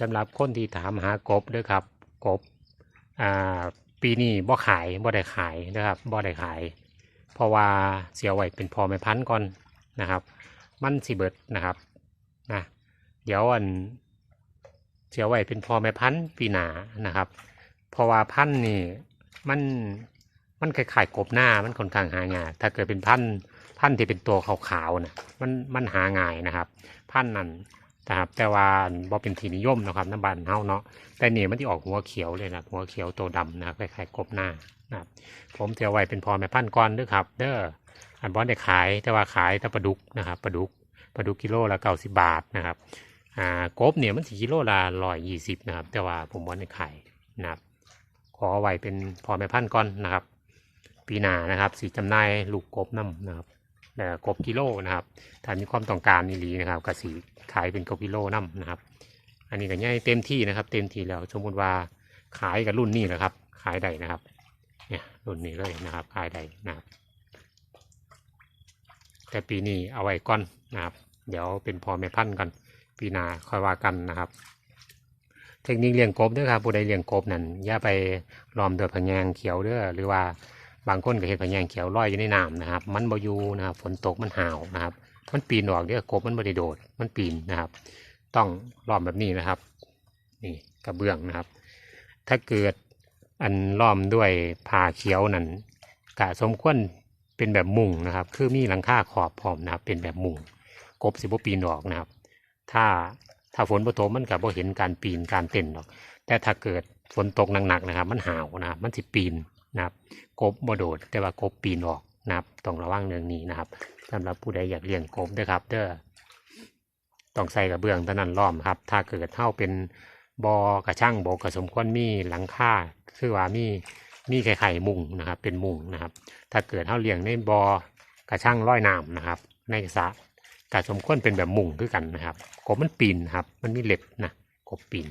สำหรับคนที่ถามหากบด้วยครับกบปีนี้บ่ขายบ่ได้ขายนะครับบ่ได้ขาย เพราะว่าเสียไว้เป็นพอแม่พันก่อนนะครับ มันสิเบิดนะครับนะเดี๋ยวอันเสียไว้เป็นพอแม่พันปีหนานะครับ เพราะว่าพันนี่มันมันคล้ายๆกบหน้ามันค่อนข้างหายากถ้าเกิดเป็นพันพันที่เป็นตัวขาวๆนะมันมันหาง่ายนะครับ พันนั้น นะครับแต่ว่าบ่เป็นที่นิยมนะครับน้ำบานเฮาเนาะแต่เนี่ยมันที่ออกหัวเขียวเลยนะหัวเขียวตัวดำนะครับคล้ายๆกบหน้านะครับผมจะเอาไว้เป็นพอแม่พันก่อนด้วยครับ เด้ออันบอนได้ขายแต่ว่าขายแต่ปลาดุกนะครับปลาดุกปลาดุกกิโลละเก้าสิบาทนะครับอ่ากบเนี่ยมันสี่กิโลละร้อยยี่สิบนะครับ แต่ว่าผมบอนได้ขายนะครับขอไว้เป็นพอแม่พันก่อนนะครับ ปีหน้านะครับสีจำนายลูกกบน้ำนะครับ กบกิโลนะครับถ้ามีความต้องการนี่ลีนะครับก็สีขายเป็นกบกิโลน้ำนะครับ อันนี้ก็ง่ายเต็มที่นะครับ เต็มที่แล้วสมมติว่าขายกับรุ่นนี้แหละครับ ขายได้นะครับเนี่ยรุ่นนี้เลยนะครับ ขายได้นะครับ แต่ปีนี้เอาไว้ก่อนนะครับ เดี๋ยวเป็นพอแม่พันธุ์กันปีหน้าค่อยว่ากันนะครับ เทคนิคเลี้ยงกบด้วยครับผู้ใดเลี้ยงกบนั่นอย่าไปล้อมด้วยผงแยงเขียวเด้อหรือว่า บางคนก็เห็นผงแยงเขียวลอยอยู่ในน้ำนะครับ มันบ่อยู่นะครับ ฝนตกมันห่าวนะครับ มันปีนออกเด้อกบมันบ่ได้โดด มันปีนนะครับ ต้องล้อมแบบนี้นะครับ นี่กระเบื้องนะครับ ถ้าเกิดอันล้อมด้วยผ้าเขียวนั่นกะสมควรเป็นแบบมุงนะครับ คือมีหลังคาขอบพร้อมนะครับ เป็นแบบมุงกบสิบปีนออกนะครับ ถ้าถ้าฝนบ่ตมันก็บ่เห็นการปีนการเต้นหรอก แต่ถ้าเกิดฝนตกหนักๆนะครับ มันหาวนะครับ มันสิปีน นะครับกบบ่โดดแต่ว่ากบปีนออกนะครับต้องระวังเรื่องนี้นะครับสำหรับผู้ใดอยากเลี้ยงกบด้วยครับเด้อต้องใส่กระเบื้องเท่านั้นล้อมครับ ถ้าเกิดเท่าเป็นบอกระช่างบอกระสมควรมีหลังคาคือว่ามีมีไข่ไข่มุงนะครับ เป็นมุงนะครับ ถ้าเกิดเท่าเลี้ยงในบอกระช่างร้อยน้ำนะครับ ในสระกระสมควรเป็นแบบมุงคือกันนะครับกบมันปีนครับ มันมีเล็บนะกบปีน